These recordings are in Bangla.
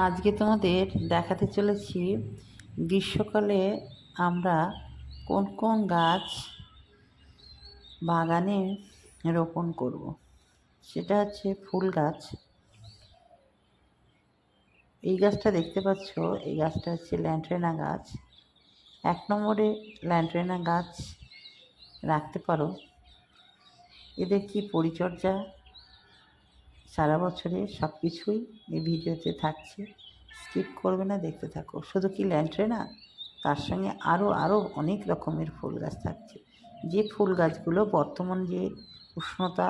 আজকে তোমাদের দেখাতে চলেছি গ্রীষ্মকালে আমরা কোন কোন গাছ বাগানে রোপণ করব। সেটা হচ্ছে ফুল গাছ। এই গাছটা দেখতে পাচ্ছ, এই গাছটা হচ্ছে ল্যান্ট্রেনা গাছ। এক নম্বরে ল্যান্ট্রেনা গাছ রাখতে পারো। এদের কি পরিচর্যা? সারা বছরে সব কিছুই এই ভিডিওতে থাকছে। স্কিপ করবে না, দেখতে থাকো। শুধু কি ল্যান্ট্রে না, তার সঙ্গে আরও আরও অনেক রকমের ফুল গাছ থাকছে। যে ফুল গাছগুলো বর্তমান যে উষ্ণতা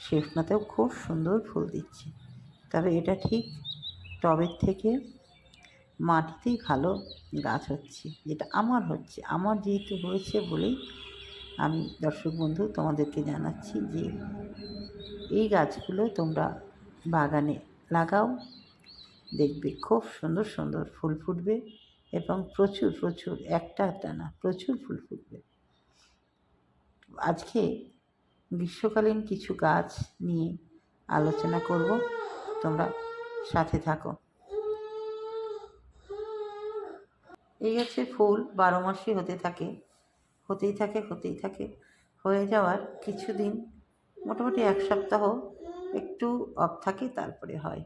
সেই উষ্ণতাতেও খুব সুন্দর ফুল দিচ্ছে। তবে এটা ঠিক টবের থেকে মাটিতেই ভালো গাছ হচ্ছে। যেটা আমার হচ্ছে। আমার যেহেতু হয়েছে বলেই আমি দর্শক বন্ধু তোমাদেরকে জানাচ্ছি যে এই গাছগুলো তোমরা বাগানে লাগাও, দেখবে খুব সুন্দর সুন্দর ফুল ফুটবে এবং প্রচুর প্রচুর, একটা টানা প্রচুর ফুল ফুটবে। আজকে গ্রীষ্মকালীন কিছু গাছ নিয়ে আলোচনা করব, তোমরা সাথে থাকো। এই গাছের ফুল বারো মাসই হতে থাকে। হতেই থাকে হতেই থাকে। হয়ে যাওয়ার কিছুদিন মোটামুটি এক সপ্তাহ একটু অফ থাকে তারপরে হয়।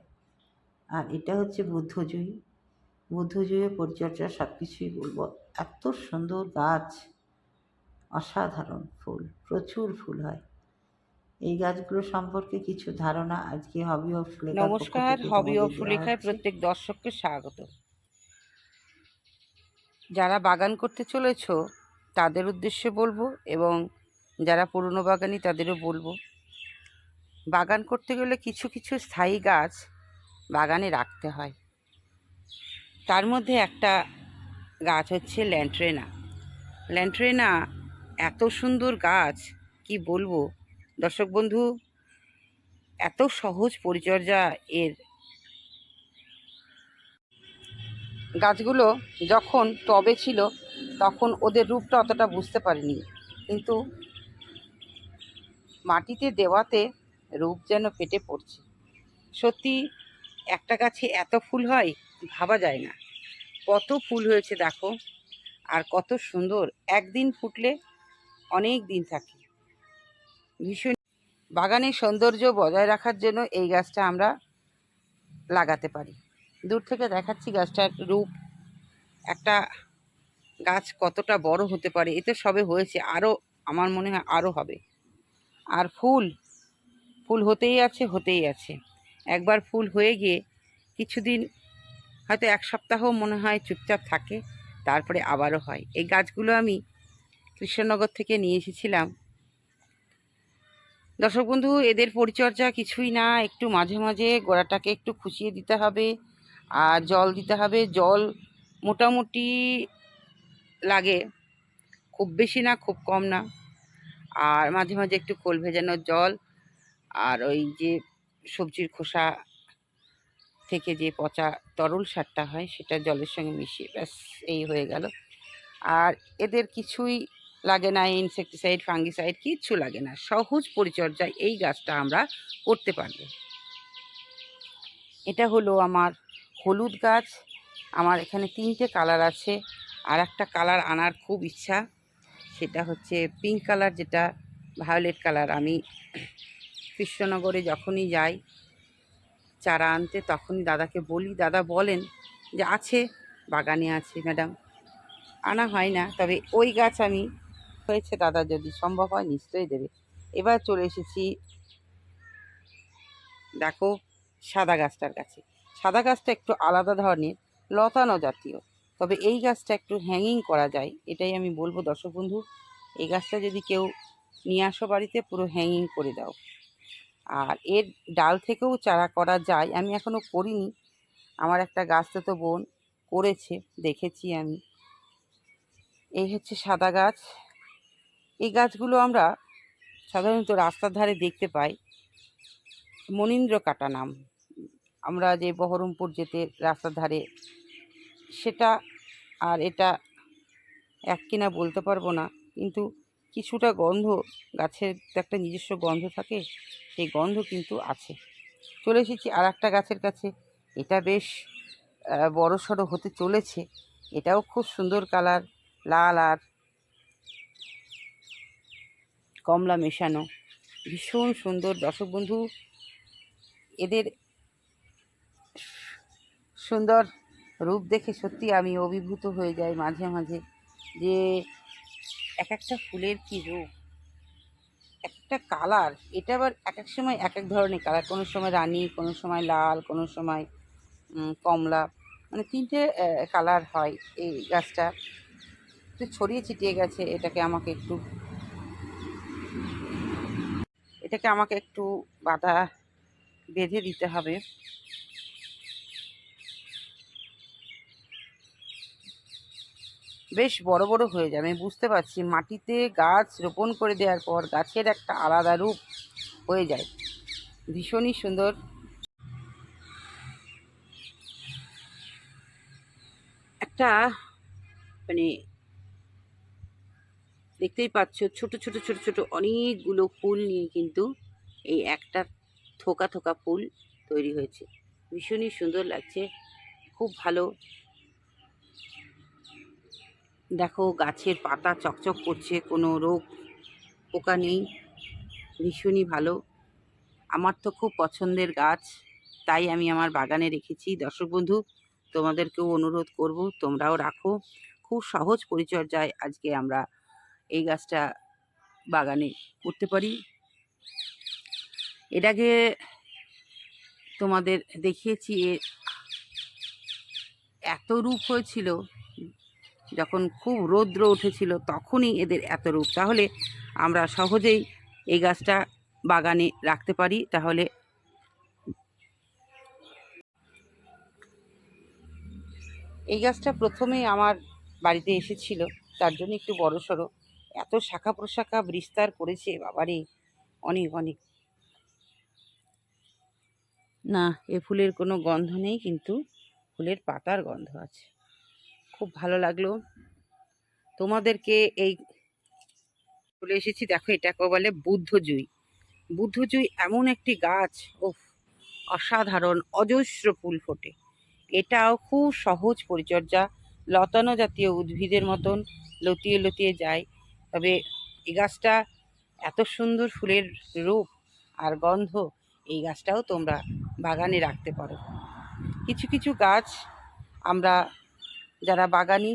আর এটা হচ্ছে বুদ্ধজয়ী বুদ্ধজয়ী পরিচর্যা সব কিছুই বলব। এত সুন্দর গাছ অসাধারণ ফুল প্রচুর ফুল হয়। এই গাছগুলো সম্পর্কে কিছু ধারণা আজকে হবি ও পক্ষ নমস্কার হবি ও ফুলেখায় প্রত্যেক দর্শককে স্বাগত। যারা বাগান করতে চলেছ তাদের উদ্দেশ্যে বলব এবং যারা পুরনো বাগানি তাদেরও বলব। বাগান করতে গেলে কিছু কিছু স্থায়ী গাছ বাগানে রাখতে হয়। তার মধ্যে একটা গাছ হচ্ছে ল্যান্ট্রেনা ল্যান্ট্রেনা এত সুন্দর গাছ, কি বলব? দর্শক বন্ধু, এত সহজ পরিচর্যা এর। গাছগুলো যখন টবে ছিল তখন ওদের রূপটা অতটা বুঝতে পারিনি। কিন্তু মাটিতে দেওয়াতে রূপ যেন ফেটে পড়ছে। সত্যি, একটা গাছে এত ফুল হয়, ভাবা যায় না। কত ফুল হয়েছে দেখো, আর কত সুন্দর। একদিন ফুটলে অনেক দিন থাকে। ভীষণ বাগানের সৌন্দর্য বজায় রাখার জন্য এই গাছটা আমরা লাগাতে পারি। দূর থেকে দেখাচ্ছি গাছটার রূপ। একটা গাছ কতটা বড় হতে পারে এতে সবে হয়েছে আরও আমার মনে হয় আরও হবে। আর ফুল ফুল হতেই আছে হতেই আছে। একবার ফুল হয়ে গিয়ে কিছুদিন, হয়তো এক সপ্তাহ মনে হয় চুপচাপ থাকে, তারপরে আবারও হয়। এই গাছগুলো আমি কৃষ্ণনগর থেকে নিয়ে এসেছিলাম। দর্শক বন্ধু, এদের পরিচর্যা কিছুই না, একটু মাঝে মাঝে গোড়াটাকে একটু খুশিয়ে দিতে হবে, আর জল দিতে হবে। জল মোটামুটি লাগে। খুব বেশি না, খুব কম না। আর মাঝে মাঝে একটু কোল ভেজানোর জল আর ওই যে সবজির খোসা থেকে যে পচা তরল সারটা হয়, সেটা জলের সঙ্গে মিশিয়ে ব্যাস, এই হয়ে গেল। আর এদের কিছুই লাগে না ইনসেকটিসাইড ফাঙ্গিসাইড কিচ্ছু লাগে না। সহজ পরিচর্যায় এই গাছটা আমরা করতে পারব। এটা হলো আমার হলুদ গাছ। আমার এখানে তিনটে কালার আছে। আর একটা কালার আনার খুব ইচ্ছা, সেটা হচ্ছে পিঙ্ক কালার, যেটা ভায়োলেট কালার। আমি কৃষ্ণনগরে যখনই যাই, চারা আনতে তখনই দাদাকে বলি, দাদা বলেন যে আছে, বাগানে আছে ম্যাডাম আনা হয় না, তবে ওই গাছ আমি, হয়েছে দাদা, যদি সম্ভব হয় নিশ্চয়ই দেবে। এবার চলে এসেছি দেখো সাদা গাছটার কাছে। সাদা গাছটা একটু আলাদা ধরনের, লতানো জাতীয়। তবে এই গাছটা একটু হ্যাঙ্গিং করা যায়, এটাই আমি বলব দর্শক বন্ধু। এই গাছটা যদি কেউ নিয়ে আসো বাড়িতে, পুরো হ্যাঙ্গিং করে দাও। আর এর ডাল থেকেও চারা করা যায়, আমি এখনও করিনি। আমার একটা গাছ তো বোন করেছে, দেখেছি আমি। এই হচ্ছে সাদা গাছ। এই গাছগুলো আমরা সাধারণত রাস্তার ধারে দেখতে পাই। মনীন্দ্র কাটা নাম। আমরা যে বহরমপুর যেতে রাস্তার ধারে সেটা আর এটা এক কিনা বলতে পারব না। কিন্তু কিছুটা গন্ধ, গাছের একটা নিজস্ব গন্ধ থাকে, সেই গন্ধ কিন্তু আছে। চলে এসেছি আর একটা গাছের কাছে। এটা বেশ বড় সড়ো হতে চলেছে। এটাও খুব সুন্দর কালার, লাল আর কমলা মেশানো। ভীষণ সুন্দর। দর্শক বন্ধু, এদের সুন্দর রূপ দেখে সত্যি আমি অভিভূত হয়ে যাই মাঝে মাঝে যে এক একটা ফুলের কি রূপ? এক একটা কালার। এটা আবার এক এক সময় এক এক ধরনের কালার। কোনো সময় রানী, কোনো সময় লাল, কোনো সময় কমলা। মানে তিনটে কালার হয় এই গাছটা। একটু ছড়িয়ে ছিটিয়ে গেছে, এটাকে আমাকে একটু এটাকে আমাকে একটু বাধা বেঁধে দিতে হবে। বেশ বড় বড় হয়ে যাবে আমি বুঝতে পারছি, মাটিতে গাছ রোপণ করে দেওয়ার পর গাছের একটা আলাদা রূপ হয়ে যায়। ভীষণই সুন্দর। একটা মানে দেখতেই পাচ্ছ, ছোট ছোট ছোট ছোট অনেকগুলো ফুল নিয়ে কিন্তু এই একটা থোকা থোকা ফুল তৈরি হয়েছে। ভীষণই সুন্দর লাগছে, খুব ভালো। দেখো গাছের পাতা চকচক করছে, কোনো রোগ পোকা নেই, ভীষণই ভালো। আমার তো খুব পছন্দের গাছ, তাই আমি আমার বাগানে রেখেছি। দর্শক বন্ধু, তোমাদেরকেও অনুরোধ করব, তোমরাও রাখো। খুব সহজ পরিচর্যায় আজকে আমরা এই গাছটা বাগানে করতে পারি। আগে তোমাদের দেখিয়েছি এত রূপ হয়েছিল যখন খুব রৌদ্র উঠেছিল তখনই এদের এত রূপ। তাহলে আমরা সহজেই এই গাছটা বাগানে রাখতে পারি, তাহলে এই গাছটা প্রথমেই আমার বাড়িতে এসেছিল, তার জন্য একটু বড় সড়ো এত শাখা প্রশাখা বিস্তার করেছে, বাবারে, অনেক অনেক। না, এ ফুলের কোনো গন্ধ নেই, কিন্তু ফুলের পাতার গন্ধ আছে। খুব ভালো লাগল। তোমাদেরকে এই চলে এসেছি, দেখো এটাকে বলে বুদ্ধজুই। বুদ্ধজুই এমন একটি গাছ ও অসাধারণ, অজস্র ফুল ফোটে। এটাও খুব সহজ পরিচর্যা, লতানো জাতীয় উদ্ভিদের মতন লতিয়ে লতিয়ে যায়। তবে এই গাছটা এত সুন্দর ফুলের রূপ আর গন্ধ, এই গাছটাও তোমরা বাগানে রাখতে পারো। কিছু কিছু গাছ আমরা যারা বাগানি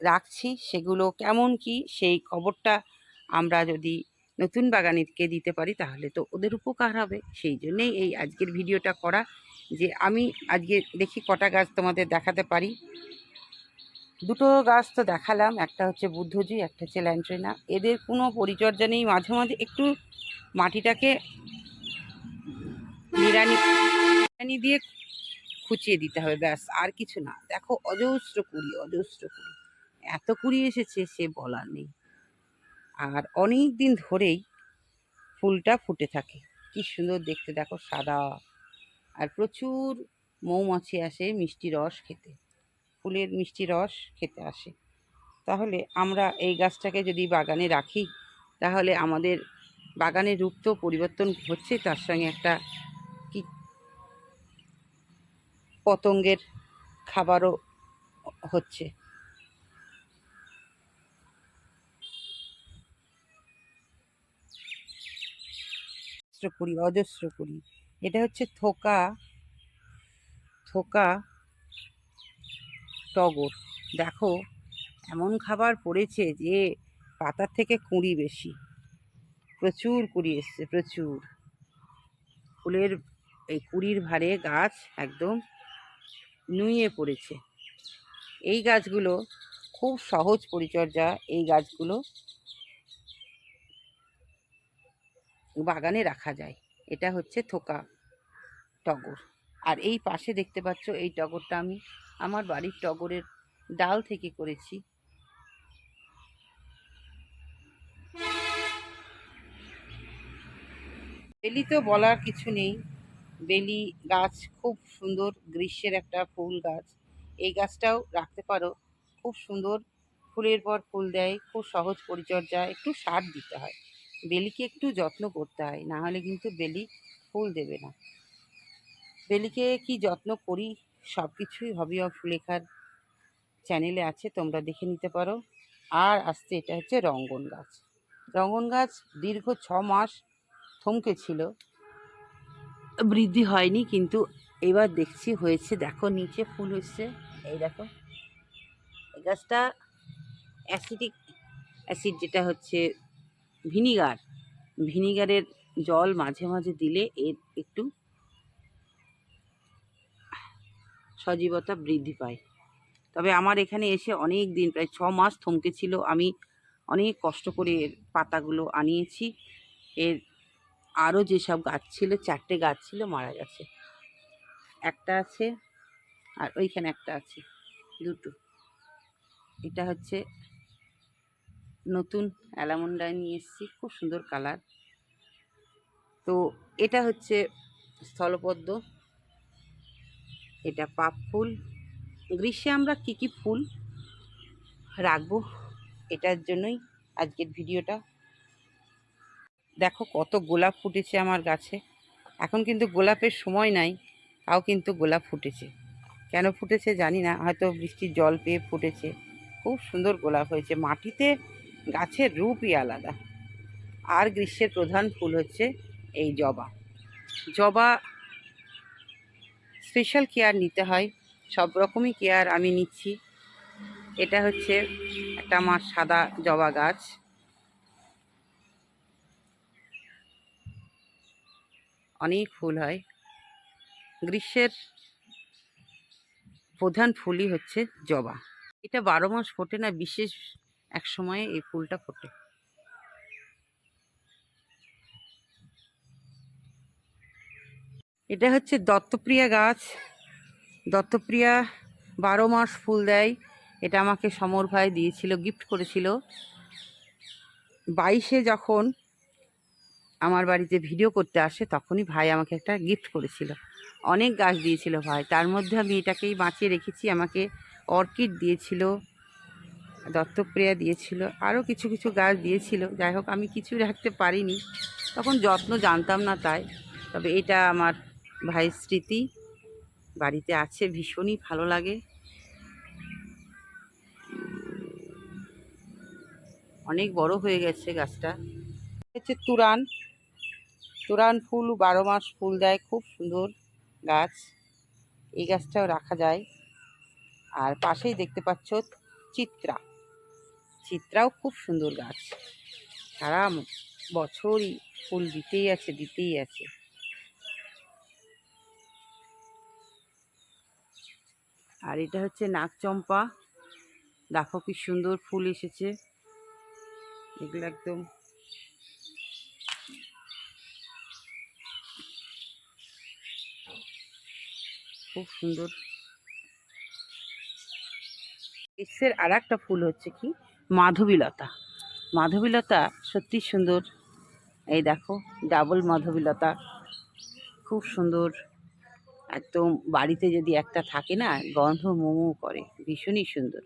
রাখছি, সেগুলো কেমন কি, সেই খবরটা আমরা যদি নতুন বাগানিকে দিতে পারি, তাহলে তো ওদের উপকার হবে। সেই জন্যেই এই আজকের ভিডিওটা করা যে আমি আজকে দেখি কটা গাছ তোমাদের দেখাতে পারি। দুটো গাছ তো দেখালাম, একটা হচ্ছে বুদ্ধজি, একটা হচ্ছে ল্যান্ট্রেনা এদের কোনো পরিচর্যা নেই, মাঝে মাঝে একটু মাটিটাকে নিড়ানি দিয়ে খুঁচিয়ে দিতে হবে, ব্যাস, আর কিছু না। দেখো, অজস্র কুড়ি অজস্র কুড়ি। এত কুড়ি এসেছে, সে বলার নেই। আর অনেক দিন ধরেই ফুলটা ফুটে থাকে। কি সুন্দর দেখতে, দেখো, সাদা। আর প্রচুর মৌমাছি আসে মিষ্টি রস খেতে। ফুলের মিষ্টি রস খেতে আসে। তাহলে আমরা এই গাছটাকে যদি বাগানে রাখি, তাহলে আমাদের বাগানের রূপ তো পরিবর্তন হচ্ছে, তার সঙ্গে একটা কি পতঙ্গের খাবারও হচ্ছে। কুড়ি, অজস্র কুড়ি। এটা হচ্ছে থোকা থোকা টগর। দেখো, এমন খাবার পড়েছে যে পাতার থেকে কুঁড়ি বেশি। প্রচুর কুড়ি এসছে, প্রচুর। ফুলের এই কুড়ির ভারে গাছ একদম নুয়ে পড়েছে। এই গাছগুলো খুব সহজ পরিচর্যা। এই গাছগুলো বাগানে রাখা যায়। এটা হচ্ছে থোকা টগর। আর এই পাশে দেখতে পাচ্ছ, এই টগরটা আমি আমার বাড়ির টগরের ডাল থেকে করেছি। বেলি তো বলার কিছু নেই। বেলি গাছ খুব সুন্দর গ্রীষ্মের একটা ফুল গাছ। এই গাছটাও রাখতে পারো। খুব সুন্দর ফুলের পর ফুল দেয়, খুব সহজ পরিচর্যা, একটু সার দিতে হয়। বেলিকে একটু যত্ন করতে হয়, না হলে কিন্তু বেলি ফুল দেবে না। বেলিকে কি যত্ন করি? সব কিছুই হবি অফ সুলেখার চ্যানেলে আছে, তোমরা দেখে নিতে পারো। আর আসছে, এটা হচ্ছে রঙ্গন গাছ। রঙ্গন গাছ দীর্ঘ ছ মাস থমকে ছিল। বৃদ্ধি হয়নি, কিন্তু এবার দেখছি হয়েছে। দেখো, নিচে ফুল হচ্ছে। এই দেখো গাছটা অ্যাসিডিক অ্যাসিড যেটা হচ্ছে ভিনিগার ভিনিগারের জল মাঝে মাঝে দিলে এর একটু সজীবতা বৃদ্ধি পায়। তবে আমার এখানে এসে অনেক দিন, প্রায় ছ মাস থমকে ছিল আমি অনেক কষ্ট করে এর পাতাগুলো আনিয়েছি। এর আরও যেসব গাছ ছিল, চারটে গাছ ছিল, মারা গেছে। একটা আছে আর ওইখানে একটা আছে, দুটো। এটা হচ্ছে নতুন অ্যালামন্ডা নিয়ে এসেছি, খুব সুন্দর কালার। তো এটা হচ্ছে স্থলপদ্ম। এটা পাপ ফুল। গ্রীষ্মে আমরা কী কী ফুল রাখব, এটার জন্যই আজকের ভিডিওটা। দেখো কত গোলাপ ফুটেছে আমার গাছে। এখন কিন্তু গোলাপের সময় নাই, তাও কিন্তু গোলাপ ফুটেছে। কেন ফুটেছে জানি না, হয়তো বৃষ্টির জল পেয়ে ফুটেছে। খুব সুন্দর গোলাপ হয়েছে। মাটিতে গাছের রূপই আলাদা। আর গ্রীষ্মের প্রধান ফুল হচ্ছে এই জবা। জবা স্পেশাল কেয়ার নিতে হয়, সব রকমই কেয়ার আমি নিচ্ছি। এটা হচ্ছে একটা আমার সাদা জবা গাছ। অনেক ফুল হয়। গ্রীষ্মের প্রধান ফুলই হচ্ছে জবা। এটা বারো মাস ফোটে না, বিশেষ এক সময়ে এই ফুলটা ফোটে। এটা হচ্ছে দত্তপ্রিয়া গাছ। দত্তপ্রিয়া বারো মাস ফুল দেয়। এটা আমাকে সমর ভাই দিয়েছিল, গিফট করেছিল। বাইশে যখন আমার বাড়িতে ভিডিও করতে আসে, তখনই ভাই আমাকে একটা গিফট করেছিল। অনেক গাছ দিয়েছিল ভাই। তার মধ্যে আমি এটাকেই বাঁচিয়ে রেখেছি। আমাকে অর্কিড দিয়েছিল, দত্তপ্রিয়া দিয়েছিল, আরও কিছু কিছু গাছ দিয়েছিল। যাই হোক, আমি কিছু রাখতে পারিনি। তখন যত্ন জানতাম না তাই। তবে এটা আমার ভাইয়ের স্মৃতি। বাড়িতে আছে, ভীষণই ভালো লাগে। অনেক বড় হয়ে গেছে গাছটা। হচ্ছে তুরান। তুরান ফুল, বারো মাস ফুল দেয়, খুব সুন্দর গাছ। এই গাছটাও রাখা যায়। আর পাশেই দেখতে পাচ্ছ চিত্রা। চিত্রাও খুব সুন্দর গাছ। সারা বছরই ফুল দিতেই আছে দিতেই আছে। আর এটা হচ্ছে নাগচম্পা। দেখো কি সুন্দর ফুল এসেছে। এগুলো একদম খুব সুন্দর। গ্রীষ্মের আর একটা ফুল হচ্ছে কি? মাধবীলতা। মাধবীলতা সত্যি সুন্দর। এই দেখো, ডাবল মাধবীলতা। খুব সুন্দর। একদম বাড়িতে যদি একটা থাকে না, গন্ধ মোমো করে। ভীষণই সুন্দর।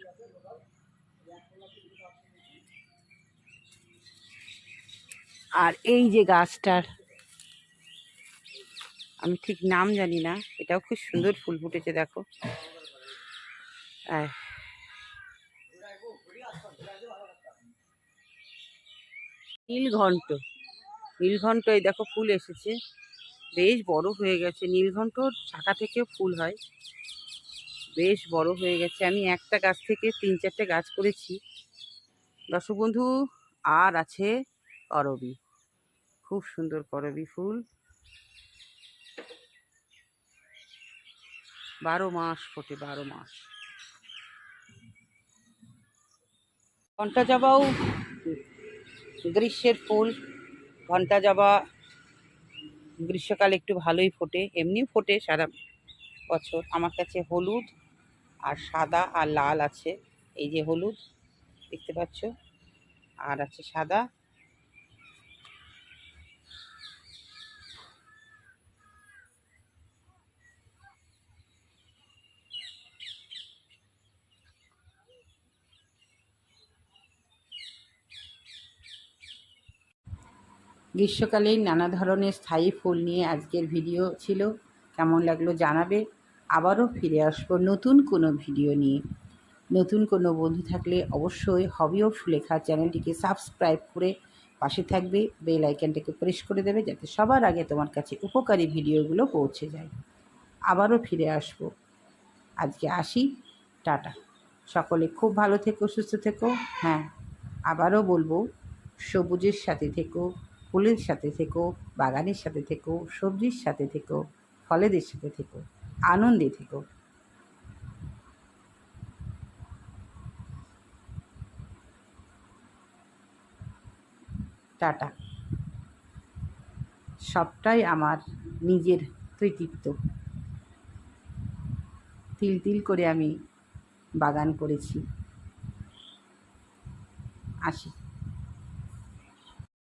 আর এই যে গাছটার আমি ঠিক নাম জানি না। এটাও খুব সুন্দর ফুল ফুটেছে দেখো। নীলঘণ্ট নীলঘণ্ট এই দেখো ফুল এসেছে। বেশ বড় হয়ে গেছে। নীলঘণ্টর শাখা থেকেও ফুল হয়। বেশ বড় হয়ে গেছে। আমি একটা গাছ থেকে তিন চারটে গাছ করেছি। দর্শক বন্ধু আর আছে করবি। খুব সুন্দর করবি ফুল। বারো মাস ফোটে, বারো মাস। ঘণ্টা জবাও গ্রীষ্মের ফুল, ঘণ্টা জবা গ্রীষ্মকালে একটু ভালোই ফোটে, এমনিও ফোটে সারা বছর। আমার কাছে হলুদ আর সাদা আর লাল আছে, এই যে হলুদ, দেখতে পাচ্ছ? আর আছে সাদা গ্রীষ্মকালে নানা ধরনের স্থায়ী ফুল নিয়ে আজকের ভিডিও ছিল। কেমন লাগল জানাবে। আবারও ফিরে আসব নতুন কোনো ভিডিও নিয়ে। নতুন কোনো বন্ধু থাকলে অবশ্যই হবি ও সুলেখা চ্যানেলটিকে সাবস্ক্রাইব করে পাশে থাকবে। বেল আইকনটাকে প্রেস করে দেবে যাতে সবার আগে তোমার কাছে উপকারী ভিডিওগুলো পৌঁছে যায়। আবারও ফিরে আসব। আজকে আসি। টাটা। সকলে খুব ভালো থেকো, সুস্থ থেকো। হ্যাঁ আবারও বলব, সবুজের সাথে থেকো। ফুলের সাথে থেকো, বাগানের সাথে থেকো, সবজির সাথে থেকো, ফলেদের সাথে থেকো, আনন্দে থেকো। টাটা। সবটাই আমার নিজের কৃতিত্ব। তিল তিল করে আমি বাগান করেছি। আসি।